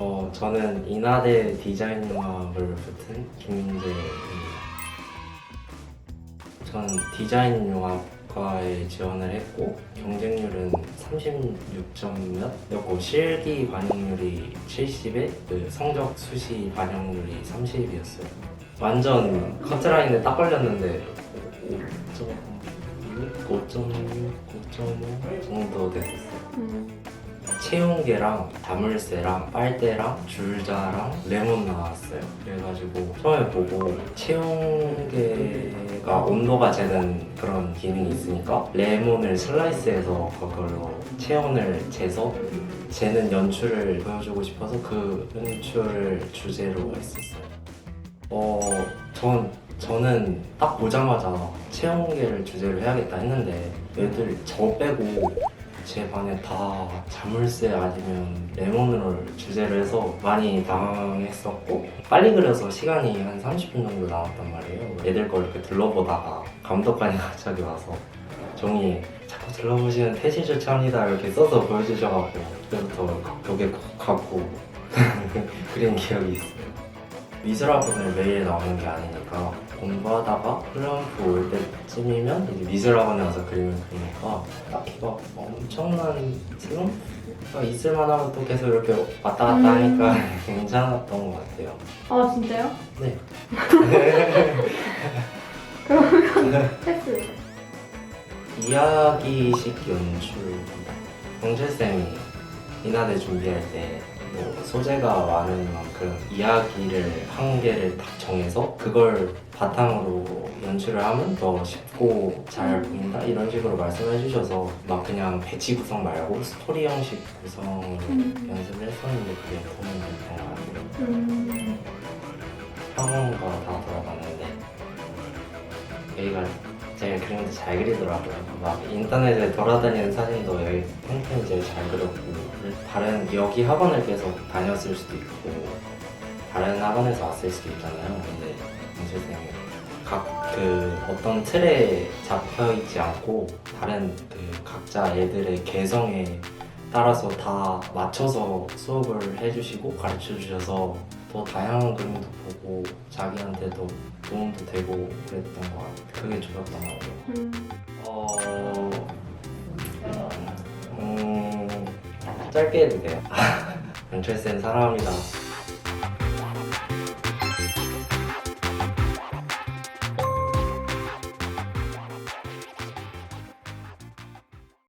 어, 저는 인하대 디자인융합을 붙은 김민재입니다. 저는 디자인융합과에 지원을 했고 경쟁률은 36점 몇이었고 실기 반영률이 70에 그 성적 수시 반영률이 30이었어요. 완전 커트라인에 딱 걸렸는데 5.6, 5.6, 5.5 정도 됐었어요. 음. 체온계랑 자물쇠랑 빨대랑 줄자랑 레몬 나왔어요. 그래가지고 처음에 보고 체온계가 온도가 재는 그런 기능이 있으니까 레몬을 슬라이스해서 그걸로 체온을 재서 재는 연출을 보여주고 싶어서 그 연출을 주제로 했었어요. 어, 전 저는 딱 보자마자 체온계를 주제로 해야겠다 했는데 애들 저 빼고 제 반에 다 자물쇠 아니면 레몬으로 주제를 해서 많이 당황했었고 빨리 그려서 시간이 한 30분 정도 남았단 말이에요. 애들 걸 이렇게 둘러보다가 감독관이 갑자기 와서 종이에 자꾸 둘러보시면 태시 조차합니다 이렇게 써서 보여주셔가지고 그때부터 벽에 갖고 그린 기억이 있어요 미술학원을 매일 나오는 게 아니니까 공부하다가 플럼프 올 때쯤이면 이제 미술학원에 와서 그림을 그리니까 딱히 막 엄청난 슬럼프가 있을 만하면 또 계속 이렇게 왔다 갔다 음. 하니까 괜찮았던 것 같아요. 아 진짜요? 네. 패스. 이야기식 연출입니다. 경철쌤이 인하대 준비할 때 뭐 소재가 많은 만큼 이야기를 한 개를 딱 정해서 그걸 바탕으로 연출을 하면 더 쉽고 잘 보인다 이런 식으로 말씀해 주셔서 막 그냥 배치 구성 말고 스토리 형식 구성으로 음. 연습을 했었는데 그게 도움이 됐던 것 같아요. 음. 학원가 다 돌아봤는데 여기가 제일 그림도 잘 그리더라고요. 막 인터넷에 돌아다니는 사진도 여기 제일 잘 그렸고 다른 여기 학원을 계속 다녔을 수도 있고 다른 학원에서 왔을 수도 있잖아요. 근데 선생님이 각그 어떤 틀에 잡혀 있지 않고 다른 그 각자 애들의 개성에 따라서 다 맞춰서 수업을 해주시고 가르쳐 주셔서 더 다양한 그림도 보고 자기한테도 도움도 되고 그랬던 것 같아요. 그게 좋았던 것 같아요. 음. 어... 음... 짧게 해도 돼요. 연철 쌤 사랑합니다.